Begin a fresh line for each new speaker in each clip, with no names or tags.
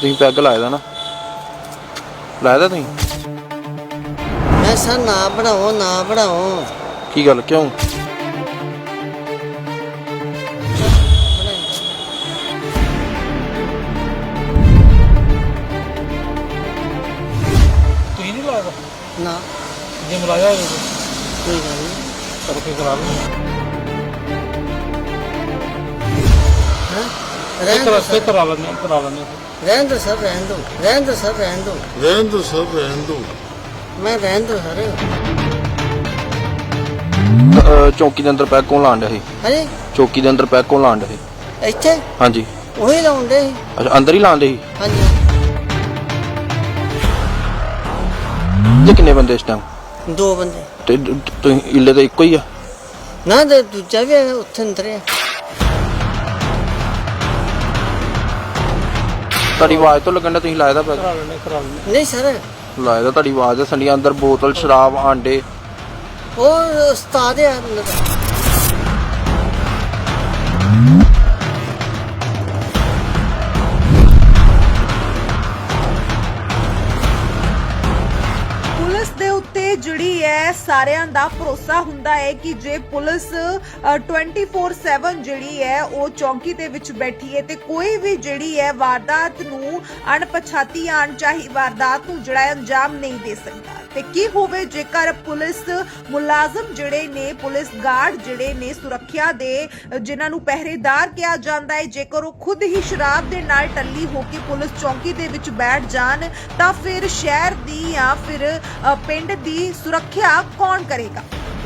ਤੁਸੀਂ ਪੈਗ ਲਾਇਆ ਦਾ ਨਾ। ਲਾਇਆ ਦਾ ਤੁਸੀਂ?
ਮੈਂ ਸਰ ਨਾ ਬਣਾਓ ਨਾ ਬਣਾਓ।
ਕੀ ਗੱਲ ਕਿਉਂ?
ਤੁਸੀਂ ਨਹੀਂ ਲਾਇਆ
ਨਾ।
ਜੇ ਮਲਾਇਆ ਹੋਵੇ
ਕੋਈ ਗੱਲ ਨਹੀਂ
ਤਾਂ ਕੇ ਕਰਾ ਲਓ।
ਰਹਿਣ ਦਿਓ
ਰਸਤੇ
ਸਰ
ਕਰਾ ਲੈਂਦੇ ਹਾਂ, ਕਰਾ ਲੈਂਦੇ ਹਾਂ।
ਰਹਿਣ ਦਿਓ ਸਰ ਰਹਿਣ ਦਿਓ ਰਹਿਣ ਦਿਓ ਸਰ ਰਹਿਣ ਦਿਓ
ਰਹਿਣ ਦੋ ਸਭ ਰਹਿਣ ਦੋ
ਮੈਂ ਰਹਿਣ ਦਿਓ ਸਰ
ਅਹ ਚੌਕੀ ਦੇ ਅੰਦਰ ਪੈਗ ਕੌਣ ਲਾਣ ਡਿਆ ਸੀ ਚੌਕੀ ਦੇ ਅੰਦਰ ਪੈਗ ਕੌਣ ਲਾਣ ਡਿਆ ਸੀ
ਇੱਥੇ
ਹਾਂਜੀ
ਉਹੀ ਲਾਉਂਦੇ ਸੀ
ਅੱਛਾ ਅੰਦਰ ਹੀ ਲਾਉਂਦੇ ਸੀ
ਹਾਂਜੀ
ਤੇ ਕਿੰਨੇ ਬੰਦੇ ਇਸ ਟਾਈਮ
ਦੋ ਬੰਦੇ
ਤੇ ਦ- ਤੁਸੀਂ ਇਲੇ ਤਾਂ ਇੱਕੋ ਹੀ ਆ
ਨਾ ਤੇ ਦੂਜਾ ਵੀ ਹੈਗਾ, ਉੱਥੇ ਅੰਦਰ ਹੈ
ਤੁਹਾਡੀ ਆਵਾਜ਼ ਤੋਂ ਲੱਗਣ ਦਾ ਤੁਸੀਂ ਲਾਇਆ ਦਾ ਪੈਗ
ਕਰਾ ਕਰਾ।
ਨਹੀਂ ਸਰ
ਲਾਇਆ ਦਾ ਤੁਹਾਡੀ ਆਵਾਜ਼ ਦੇ ਸੰਡੀਆਂ ਅੰਦਰ ਬੋਤਲ ਸ਼ਰਾਬ ਆਂਡੇ
ਉਹ ਉਸਤਾਦ ਹੈ ਅੰਦਰ।
ਹੈ ਦਾ ਭਰੋਸਾ ਹੁੰਦਾ ਹੈ ਕਿ ਜੇ ਪੁਲਿਸ ਅ, 24/7 ਜਿਹੜੀ ਹੈ ਉਹ ਚੌਂਕੀ ਦੇ ਵਿੱਚ ਬੈਠੀ ਹੈ ਤੇ ਕੋਈ ਵੀ ਜਿਹੜੀ ਹੈ ਵਾਰਦਾਤ ਨੂੰ ਅਣਪਛਾਤੀ ਅਣਚਾਹੀ ਵਾਰਦਾਤ ਨੂੰ ਜਿਹੜਾ ਹੈ ਅੰਜਾਮ ਨਹੀਂ ਦੇ ਸਕਦਾ। ਤੇ ਕੀ ਹੋਵੇ ਜੇਕਰ ਪੁਲਿਸ ਮੁਲਾਜ਼ਮ ਜਿਹੜੇ ਨੇ ਪੁਲਿਸ ਗਾਰਡ ਜਿਹੜੇ ਨੇ ਸੁਰੱਖਿਆ ਦੇ ਅ, ਜਿਨ੍ਹਾਂ ਨੂੰ ਪਹਿਰੇਦਾਰ ਕਿਹਾ ਜਾਂਦਾ ਹੈ ਜੇਕਰ ਉਹ ਖੁਦ ਹੀ ਸ਼ਰਾਬ ਦੇ ਨਾਲ ਟੱਲੀ ਹੋ ਕੇ ਪੁਲਿਸ ਚੌਂਕੀ ਦੇ ਵਿੱਚ ਬੈਠ ਜਾਣ ਤਾਂ ਫਿਰ ਸ਼ਹਿਰ ਦੀ ਜਾਂ ਫਿਰ ਪਿੰਡ ਦੀ ਸੁਰੱਖਿਆ ਕੌਣ ਕਰੇਗਾ?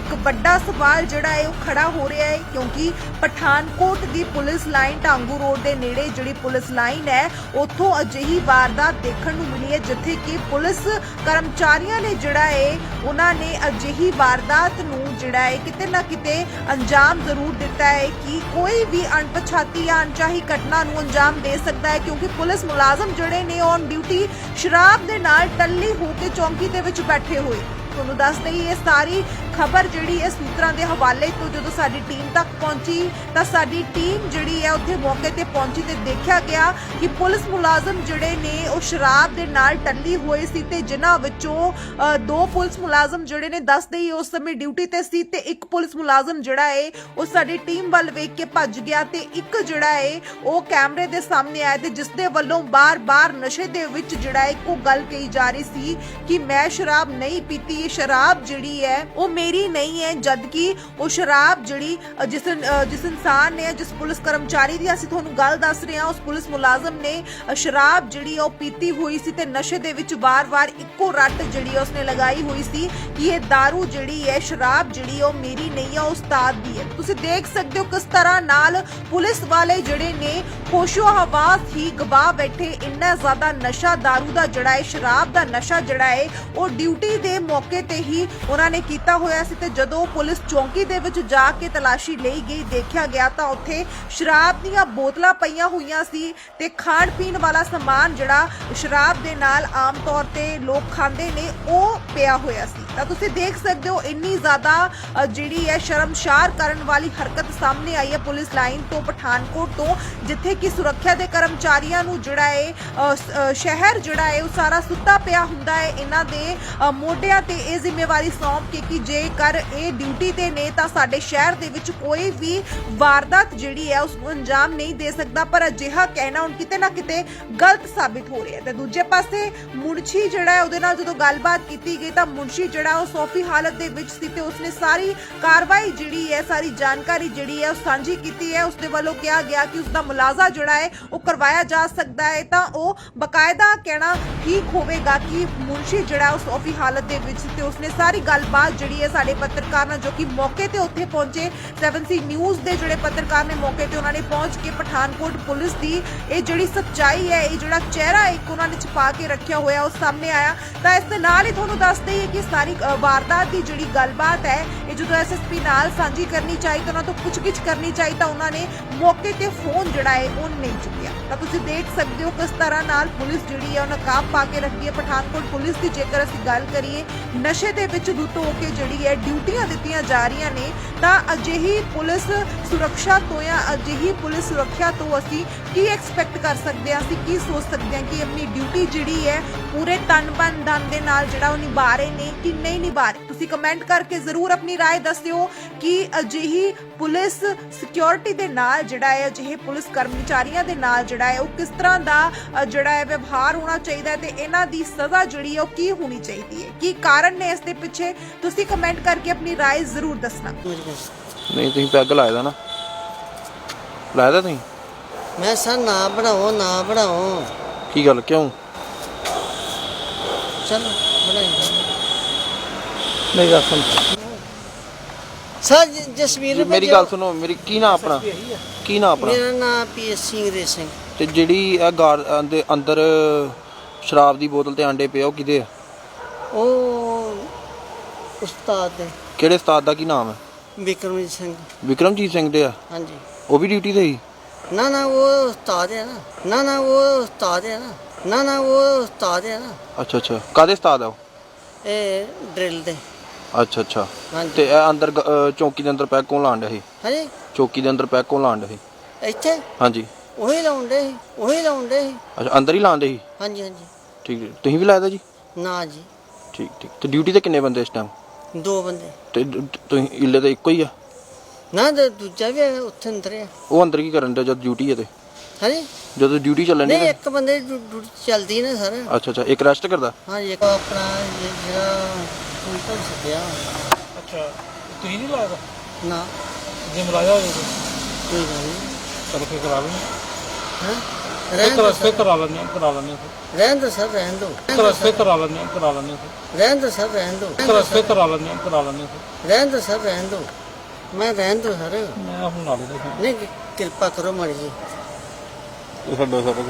ਇੱਕ ਵੱਡਾ ਸਵਾਲ ਜਿਹੜਾ ਹੈ ਉਹ ਖੜਾ ਹੋ ਰਿਹਾ ਹੈ, ਕਿਉਂਕਿ ਪਠਾਨਕੋਟ ਦੀ ਪੁਲਿਸ ਲਾਈਨ ਢਾਂਗੂ ਰੋਡ ਦੇ ਨੇੜੇ ਜਿਹੜੀ ਪੁਲਿਸ ਲਾਈਨ ਹੈ, ਉੱਥੋਂ ਅਜਿਹੀ ਵਾਰਦਾਤ ਦੇਖਣ ਨੂੰ ਮਿਲੀ ਹੈ, ਜਿੱਥੇ ਕਿ ਪੁਲਿਸ ਕਰਮਚਾਰੀਆਂ ਨੇ ਜਿਹੜਾ ਹੈ, ਉਹਨਾਂ ਨੇ ਅਜਿਹੀ ਵਾਰਦਾਤ ਨੂੰ ਜਿਹੜਾ ਹੈ ਕਿਤੇ ਨਾ ਕਿਤੇ ਅੰਜਾਮ ਜ਼ਰੂਰ ਦਿੱਤਾ ਹੈ ਕਿ ਕੋਈ ਵੀ ਅਣਪਛਾਤੀ ਜਾਂ ਅਣਚਾਹੀ ਘਟਨਾ ਨੂੰ ਅੰਜਾਮ ਦੇ ਸਕਦਾ ਹੈ, ਕਿਉਂਕਿ ਪੁਲਿਸ ਮੁਲਾਜ਼ਮ ਜਿਹੜੇ ਨੇ ਔਨ ਡਿਊਟੀ ਸ਼ਰਾਬ ਦੇ ਨਾਲ ਟੱਲੀ ਹੋ ਕੇ ਚੌਂਕੀ ਦੇ ਵਿੱਚ ਬੈਠੇ ਹੋਏ। ਤੁਹਾਨੂੰ ਦੱਸ ਦਈ ਇਹ ਸਾਰੀ ਖਬਰ ਜਿਹੜੀ ਹੈ ਸੂਤਰਾਂ ਦੇ ਹਵਾਲੇ ਤੋਂ ਜਦੋਂ ਸਾਡੀ ਟੀਮ ਤੱਕ ਪਹੁੰਚੀ ਤਾਂ ਸਾਡੀ ਟੀਮ ਜਿਹੜੀ ਹੈ ਉੱਥੇ ਮੌਕੇ ਤੇ ਪਹੁੰਚੀ ਤੇ ਦੇਖਿਆ ਗਿਆ ਕਿ ਪੁਲਿਸ ਮੁਲਾਜ਼ਮ ਜਿਹੜੇ ਨੇ ਉਹ ਸ਼ਰਾਬ ਦੇ ਨਾਲ ਟੱਲੀ ਹੋਏ ਸੀ ਤੇ ਜਿਨ੍ਹਾਂ ਵਿੱਚੋਂ ਅ, ਦੋ ਪੁਲਿਸ ਮੁਲਾਜ਼ਮ ਜਿਹੜੇ ਨੇ ਦੱਸ ਦਈ ਉਸ ਸਮੇਂ ਡਿਊਟੀ ਤੇ ਸੀ ਤੇ ਇੱਕ ਪੁਲਿਸ ਮੁਲਾਜ਼ਮ ਜਿਹੜਾ ਹੈ ਉਹ ਸਾਡੀ ਟੀਮ ਵੱਲ ਵੇਖ ਕੇ ਭੱਜ ਗਿਆ ਤੇ ਇੱਕ ਜਿਹੜਾ ਹੈ ਉਹ ਕੈਮਰੇ ਦੇ ਸਾਹਮਣੇ ਆਇਆ ਤੇ ਜਿਸ ਦੇ ਵੱਲੋਂ ਬਾਰ-ਬਾਰ ਨਸ਼ੇ ਦੇ ਵਿੱਚ ਜਿਹੜਾ ਹੈ ਇੱਕੋ ਗੱਲ ਕਹੀ ਜਾ ਰਹੀ ਸੀ ਕਿ ਮੈਂ ਸ਼ਰਾਬ ਨਹੀਂ ਪੀਤੀ ਇਹ ਸ਼ਰਾਬ ਜਿਹੜੀ ਹੈ, ਉਹ ਮੇਰੀ ਨਹੀਂ ਹੈ ਜਦ ਕਿ ਉਹ ਸ਼ਰਾਬ ਜਿਹੜੀ ਜਿਸ ਜਿਸ ਇਨਸਾਨ ਨੇ, ਜਿਸ ਪੁਲਿਸ ਕਰਮਚਾਰੀ ਦੀ ਅਸੀਂ ਤੁਹਾਨੂੰ ਗੱਲ ਦੱਸ ਰਹੇ ਹਾਂ, ਉਸ ਪੁਲਿਸ ਮੁਲਾਜ਼ਮ ਨੇ ਸ਼ਰਾਬ ਜਿਹੜੀ ਉਹ ਪੀਤੀ ਹੋਈ ਸੀ ਤੇ ਨਸ਼ੇ ਦੇ ਵਿੱਚ ਵਾਰ-ਵਾਰ ਇੱਕੋ ਰੱਟ ਜਿਹੜੀ ਉਸਨੇ ਲਗਾਈ ਹੋਈ ਸੀ ਕਿ ਇਹ दारू ਜਿਹੜੀ ਹੈ, ਸ਼ਰਾਬ ਜਿਹੜੀ ਉਹ ਮੇਰੀ ਨਹੀਂ ਹੈ ਉਸਤਾਦ ਦੀ ਹੈ। ਤੁਸੀਂ ਦੇਖ ਸਕਦੇ ਹੋ ਕਿਸ ਤਰ੍ਹਾਂ ਨਾਲ ਪੁਲਿਸ ਵਾਲੇ ਜਿਹੜੇ ਨੇ ਹੋਸ਼ੋ ਹਵਾਸ ਹੀ ਗਵਾ ਬੈਠੇ, ਇੰਨਾ ਜ਼ਿਆਦਾ ਨਸ਼ਾ, दारू ਦਾ ਜਿਹੜਾ ਹੈ ਸ਼ਰਾਬ ਦਾ ਨਸ਼ਾ ਜਿਹੜਾ ਹੈ ਉਹ ਡਿਊਟੀ ਦੇ ਮੌਕੇ ਤੇ ਹੀ ਉਹਨਾਂ ਨੇ ਕੀਤਾ ਹੋਇਆ ਸੀ ਤੇ ਜਦੋਂ ਪੁਲਿਸ ਚੌਂਕੀ ਦੇ ਵਿੱਚ ਜਾ ਕੇ ਤਲਾਸ਼ੀ ਲਈ ਗਈ, ਦੇਖਿਆ ਗਿਆ ਤਾਂ ਉੱਥੇ ਸ਼ਰਾਬ ਦੀਆਂ ਬੋਤਲਾਂ ਪਈਆਂ ਹੋਈਆਂ ਸੀ ਤੇ ਖਾਣ ਪੀਣ ਵਾਲਾ ਸਮਾਨ ਜਿਹੜਾ ਸ਼ਰਾਬ ਦੇ ਨਾਲ ਆਮ ਤੌਰ ਤੇ ਲੋਕ ਖਾਂਦੇ ਨੇ, ਉਹ ਪਿਆ ਹੋਇਆ ਸੀ। ਤਾਂ ਤੁਸੀਂ ਦੇਖ ਸਕਦੇ ਹੋ ਇੰਨੀ ਜ਼ਿਆਦਾ ਜਿਹੜੀ ਹੈ ਸ਼ਰਮਸ਼ਾਰ ਕਰਨ ਵਾਲੀ ਹਰਕਤ ਸਾਹਮਣੇ ਆਈ ਹੈ ਪੁਲਿਸ ਲਾਈਨ ਤੋਂ ਪਠਾਨਕੋਟ ਤੋਂ, ਜਿੱਥੇ ਕਿ ਸੁਰੱਖਿਆ ਦੇ ਕਰਮਚਾਰੀਆਂ ਨੂੰ ਜਿਹੜਾ ਹੈ ਸ਼ਹਿਰ ਜਿਹੜਾ ਹੈ ਉਹ ਸਾਰਾ ਸੁੱਤਾ ਪਿਆ ਹੁੰਦਾ ਹੈ ਇਹਨਾਂ ਦੇ ਮੋਢਿਆਂ ਤੇ ਇਹ ਜ਼ਿੰਮੇਵਾਰੀ ਸੌਂਪ ਕੇ ਕਿ ਜੇਕਰ ਇਹ ਡਿਊਟੀ ਤੇ ਨੇ ਤਾਂ ਸਾਡੇ ਸ਼ਹਿਰ ਦੇ ਵਿੱਚ ਕੋਈ ਵੀ ਵਾਰਦਾਤ ਜਿਹੜੀ ਹੈ, ਉਸ ਨੂੰ ਅੰਜਾਮ ਨਹੀਂ ਦੇ ਸਕਦਾ। ਪਰ ਅਜਿਹਾ ਕਹਿਣਾ ਹੁਣ ਕਿਤੇ ਨਾ ਕਿਤੇ ਗਲਤ ਸਾਬਿਤ ਹੋ ਰਿਹਾ ਹੈ। ਤੇ ਦੂਜੇ ਪਾਸੇ ਮੁਨਸ਼ੀ ਜਿਹੜਾ ਹੈ, ਉਹਦੇ ਨਾਲ ਜਦੋਂ ਗੱਲਬਾਤ ਕੀਤੀ ਗਈ ਤਾਂ ਮੁਨਸ਼ੀ ਜਿਹੜਾ ਉਹ ਸੌਫ਼ੀ ਹਾਲਤ ਦੇ ਵਿੱਚ ਸੀ ਤੇ ਉਸਨੇ ਸਾਰੀ ਕਾਰਵਾਈ ਜਿਹੜੀ ਹੈ, ਸਾਰੀ ਜਾਣਕਾਰੀ ਜਿਹੜੀ ਹੈ, ਉਹ ਸਾਂਝੀ ਕੀਤੀ ਹੈ। ਉਸਦੇ ਵੱਲੋਂ ਕਿਹਾ ਗਿਆ ਕਿ ਉਸਦਾ ਮੁਲਾਜ਼ਾ ਜਿਹੜਾ ਹੈ ਉਹ ਕਰਵਾਇਆ ਜਾ ਸਕਦਾ ਹੈ, ਤਾਂ ਉਹ ਬਕਾਇਦਾ ਕਹਿਣਾ ਠੀਕ ਹੋਵੇਗਾ ਕਿ ਮੁਨਸ਼ੀ ਜਿਹੜਾ ਉਹ ਸੋਫੀ ਹਾਲਤ ਦੇ ਵਿੱਚ ਤੇ ਉਸਨੇ ਸਾਰੀ ਗੱਲਬਾਤ ਜਿਹੜੀ ਹੈ ਸਾਡੇ ਪੱਤਰਕਾਰ ਨਾਲ ਜੋ ਕਿ ਮੌਕੇ ਤੇ ਉੱਥੇ ਪਹੁੰਚੇ 7C ਨਿਊਜ਼ ਦੇ ਜਿਹੜੇ ਪੱਤਰਕਾਰ ਨੇ ਮੌਕੇ ਤੇ ਉਹਨਾਂ ਨੇ ਪਹੁੰਚ ਕੇ ਪਠਾਨਕੋਟ ਪੁਲਿਸ ਦੀ ਇਹ ਜਿਹੜੀ ਸੱਚਾਈ ਹੈ, ਇਹ ਜਿਹੜਾ ਚਿਹਰਾ ਇੱਕ ਉਹਨਾਂ ਨੇ ਛੁਪਾ ਕੇ ਰੱਖਿਆ ਹੋਇਆ ਉਹ ਸਾਹਮਣੇ ਆਇਆ। ਤਾਂ ਇਸ ਦੇ ਨਾਲ ਹੀ ਤੁਹਾਨੂੰ ਦੱਸ ਦਈਏ ਕਿ ਸਾਰੀ ਵਾਰਦਾਤ ਦੀ ਜਿਹੜੀ ਗੱਲਬਾਤ ਹੈ, ਇਹ ਜਦੋਂ ਐਸਐਸਪੀ ਨਾਲ ਸਾਂਝੀ ਕਰਨੀ ਚਾਹੀ ਤਾਂ ਉਹਨਾਂ ਤੋਂ ਪੁੱਛਗਿੱਛ ਕਰਨੀ ਚਾਹੀ ਤਾਂ ਉਹਨਾਂ ਨੇ ਮੌਕੇ ਤੇ ਫੋਨ ਜਿਹੜਾ ਹੈ ਉਹ ਨਹੀਂ ਚੁੱਕਿਆ। ਤਾਂ ਤੁਸੀਂ ਦੇਖ ਸਕਦੇ ਹੋ ਕਿਸ ਤਰ੍ਹਾਂ ਨਾਲ ਪੁਲਿਸ ਜਿਹੜੀ ਹੈ ਉਹ ਨਕਾਬ ਪਾ ਕੇ ਰੱਖਦੀ ਹੈ। ਪਠਾਨਕੋਟ ਪੁਲਿਸ ਦੀ ਜੇਕਰ ਅਸੀਂ ਗੱਲ ਕਰੀਏ, ਨਸ਼ੇ ਦੇ ਵਿੱਚ ਧੁੱਤ ਹੋ ਕੇ ਜਿਹੜੀ ਹੈ ਡਿਊਟੀਆਂ ਦਿੱਤੀਆਂ ਜਾ ਰਹੀਆਂ ਨੇ, ਤਾਂ ਅਜਿਹੀ ਪੁਲਿਸ ਸੁਰੱਖਿਆ ਤੋਂ ਜਾਂ ਅਜਿਹੀ ਪੁਲਿਸ ਸੁਰੱਖਿਆ ਤੋਂ ਅਸੀਂ ਕੀ ਐਕਸਪੈਕਟ ਕਰ ਸਕਦੇ ਹਾਂ ਅਸੀਂ ਕੀ ਸੋਚ ਸਕਦੇ ਹਾਂ ਕਿ ਆਪਣੀ ਡਿਊਟੀ ਜਿਹੜੀ ਹੈ ਪੂਰੇ ਤਨ ਮਨ ਧਨ ਦੇ ਨਾਲ ਜਿਹੜਾ ਉਹ ਨਿਭਾ ਰਹੇ ਨੇ ਕਿ ਨਹੀਂ ਨਿਭਾ ਰਹੇ ਤੁਸੀਂ ਕਮੈਂਟ ਕਰਕੇ ਜ਼ਰੂਰ ਆਪਣੀ رائے ਦੱਸਿਓ ਕਿ ਅਜਿਹੀ ਪੁਲਿਸ ਸਿਕਿਉਰਿਟੀ ਦੇ ਨਾਲ ਜਿਹੜਾ ਹੈ ਅਜਿਹੇ ਪੁਲਿਸ ਕਰਮਚਾਰੀਆਂ ਦੇ ਨਾਲ ਜਿਹੜਾ ਹੈ ਉਹ ਕਿਸ ਤਰ੍ਹਾਂ ਦਾ ਅ, ਜਿਹੜਾ ਹੈ ਵਿਵਹਾਰ ਹੋਣਾ ਚਾਹੀਦਾ ਹੈ ਤੇ ਇਹਨਾਂ ਦੀ ਸਜ਼ਾ ਜਿਹੜੀ ਹੈ ਉਹ ਕੀ ਹੋਣੀ ਚਾਹੀਦੀ ਹੈ ਕੀ ਕਾਰਨ ਨੇ ਇਸ ਦੇ ਪਿੱਛੇ ਤੁਸੀਂ ਕਮੈਂਟ ਕਰਕੇ ਆਪਣੀ رائے ਜ਼ਰੂਰ ਦੱਸਣਾ
ਮੇਰੀ ਗੱਲ।
ਨਹੀਂ ਤੁਸੀਂ ਪੈਗ ਲਾਇਆ ਦਾ ਨਾ ਲਾਇਆ ਦਾ ਤੁਸੀਂ
ਮੈਂ ਸਰ ਨਾ ਬਣਾਓ ਨਾ ਬਣਾਓ।
ਕੀ ਗੱਲ ਕਿਉਂ?
ਚਲੋ ਬਣਾਈ
ਨਹੀਂ। ਗੱਲ ਸੁਣ।
ਸਰ ਜ- ਜਸਵੀਰ
ਮੇਰੀ। ਗੱਲ ਸੁਣੋ ਮੇਰੀ ਕੀ ਨਾਂ ਆਪਣਾ? ਕੀ ਨਾਂ ਆਪਣਾ?
ਮੇਰਾ ਨਾਮ ਪੀਐਸ ਸਿੰਘ ਰੇ ਸਿੰਘ।
ਤੇ ਜਿਹੜੀ ਇਹ ਗਾਰ ਦੇ ਅੰਦਰ ਸ਼ਰਾਬ ਦੀ ਬੋਤਲ ਤੇ ਆਂਡੇ ਪਏ ਆ, ਉਹ ਕਿਹਦੇ ਆ?
ਉਹ ਉਸਤਾਦ ਦੇ।
ਕਿਹੜੇ ਉਸਤਾਦ ਦਾ ਕੀ ਨਾਮ ਹੈ?
ਵਿਕਰਮਜੀਤ ਸਿੰਘ।
ਵਿਕਰਮਜੀਤ ਸਿੰਘ ਦੇ ਆ?
ਹਾਂਜੀ।
ਉਹ ਵੀ ਡਿਊਟੀ ਤੇ ਹੀ
ਨਾ ਨਾ ਉਹ ਉਸਤਾਦ ਹੈ ਨਾ। ਨਾ ਨਾ ਉਹ ਉਸਤਾਦ ਹੈ ਨਾ। ਨਾ ਨਾ ਉਹ ਉਸਤਾਦ ਹੈ ਨਾ।
ਅੱਛਾ ਅੱਛਾ। ਕਾਦੇ ਉਸਤਾਦ ਆ ਉਹ?
ਇਹ ਡਰਿਲ ਦੇ।
ਅੱਛਾ ਅੱਛਾ।
ਹਾਂਜੀ।
ਤੇ ਇਹ ਅੰਦਰ ਗ- ਅਹ ਚੌਕੀ ਦੇ ਅੰਦਰ ਪੈਗ ਕੌਣ ਲਾਣ ਡਿਆ ਸੀ?
ਹਾਂਜੀ।
ਚੌਕੀ ਦੇ ਅੰਦਰ ਪੈਗ ਕੌਣ ਲਾਣ ਡਿਆ ਸੀ?
ਇੱਥੇ?
ਹਾਂਜੀ।
ਉਹੀ ਲਾਉਂਦੇ ਸੀ। ਉਹੀ ਲਾਉਂਦੇ ਸੀ।
ਅੱਛਾ ਅੰਦਰ ਹੀ ਲਾਉਂਦੇ ਸੀ?
ਹਾਂਜੀ ਹਾਂਜੀ।
ਠੀਕ ਹੈ। ਤੁਸੀਂ ਵੀ ਲਾਇਆ ਜੀ?
ਨਾ ਜੀ।
ਠੀਕ ਠੀਕ। ਤੇ ਡਿਊਟੀ ਤੇ ਕਿੰਨੇ ਬੰਦੇ ਇਸ ਟਾਈਮ
ਦੋ ਬੰਦੇ।
ਤੇ ਡ- ਤੁਸੀਂ ਇਲੇ ਤਾਂ ਇੱਕੋ ਹੀ ਆ?
ਨਾ ਤੇ ਦੂਜਾ ਵੀ ਹੈਗਾ, ਉੱਥੇ ਅੰਦਰ ਹੈ
ਉਹ ਅੰਦਰ ਕੀ ਕਰਨ ਦੇ ਜਦ ਡਿਊਟੀ ਹੈ ਤੇ?
ਹਾਂਜੀ?
ਜਦੋਂ ਡਿਊਟੀ ਚੱਲਣ
ਨਹੀਂ
ਦੀ
ਇੱਕ ਬੰਦੇ ਦੀ ਡਿਊ- ਡਿਊਟੀ ਚੱਲਦੀ ਨਾ ਸਰ।
ਅੱਛਾ ਅੱਛਾ ਇੱਕ ਰੈਸਟ ਕਰਦਾ?
ਹਾਂ ਇੱਕ ਆਪਣਾ ਜਿਹੜਾ ਉਲਟਾ ਸੱਦਿਆ
ਅੱਛਾ ਤੁਸੀਂ ਨਹੀਂ ਲਾਇਆ?
ਨਾ।
ਜੇ ਮਲਾਇਆ ਹੋਵੇ ਤਾਂ
ਕੋਈ ਗੱਲ ਨਹੀਂ।
ਚਲੋ ਫਿਰ ਕਰਾ ਲੈਂਦੇ
ਹਾਂ।
ਇੱਕ
ਰਹਿਣ ਦੋ
ਰਸਤੇ ਕਰਾ ਲੈਂਦੇ ਹਾਂ ਕਰਾ ਲੈਂਦੇ ਹਾਂ ਫਿਰ।
ਰਹਿਣ ਦੋ ਸਰ ਰਹਿਣ ਦੋ
ਇੱਕ ਰਸਤੇ ਕਰਾ ਲੈਂਦੇ ਹਾਂ ਕਰਾ ਲੈਂਦੇ ਹਾਂ ਫਿਰ।
ਰਹਿਣ ਦੋ ਸਰ ਰਹਿਣ ਦੋ
ਇੱਕ ਰਸਤੇ ਕਰਾ ਲੈਂਦੇ ਹਾਂ ਕਰਾ ਲੈਂਦੇ ਹਾਂ ਫਿਰ।
ਰਹਿਣ ਦੋ ਸਰ ਰਹਿਣ ਦੋ ਮੈਂ ਰਹਿਣ ਦੋ ਸਰ।
ਮੈਂ ਹੁਣ ਲਾ ਲੈਂਦਾ ਫਿਰ।
ਨਹੀਂ ਕਿਰਪਾ ਕਰੋ ਮਾੜੀ ਜੀ।
ਸਾਡਾ ਸਾਡਾ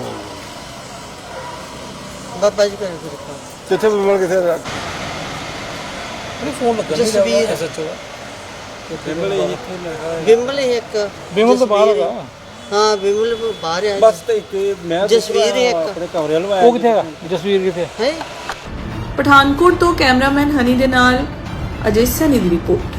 ਬਾਬਾ ਜੀ ਕਰੋ ਕਿਰਪਾ।
ਕਿੱਥੇ ਬਿਮਲ ਕਿੱਥੇ ਦਾ
ਨਹੀਂ ਫੋਨ ਲੱਗਾ
ਜਸਵੀਰ।
ਦਾ
ਹੀ ਇੱਥੇ ਲੱਗਾ
ਬਿਮਲ ਹੀ ਇੱਕ।
ਬਿਮਲ ਤੋਂ ਬਾਹਰ
ਜਸਵੀਰ।
ਹੈਗਾ
ਹਾਂ ਬਿਮਲ ਬਾਹਰ ਆ।
ਬਸ ਤੇ ਇੱਕ ਮੈਂ
ਜਸਵੀਰ ਇੱਕ।
ਆਪਣੇ ਕਮਰੇ ਵੱਲ
ਉਹ ਕਿੱਥੇ ਹੈਗਾ? ਜਸਵੀਰ ਕਿੱਥੇ
ਹੈ?
ਪਠਾਨਕੋਟ ਤੋਂ ਕੈਮਰਾਮੈਨ ਹਨੀ ਦੇ ਨਾਲ ਅਜੇ ਸਨੀ ਦੀ ਰਿਪੋਰਟ।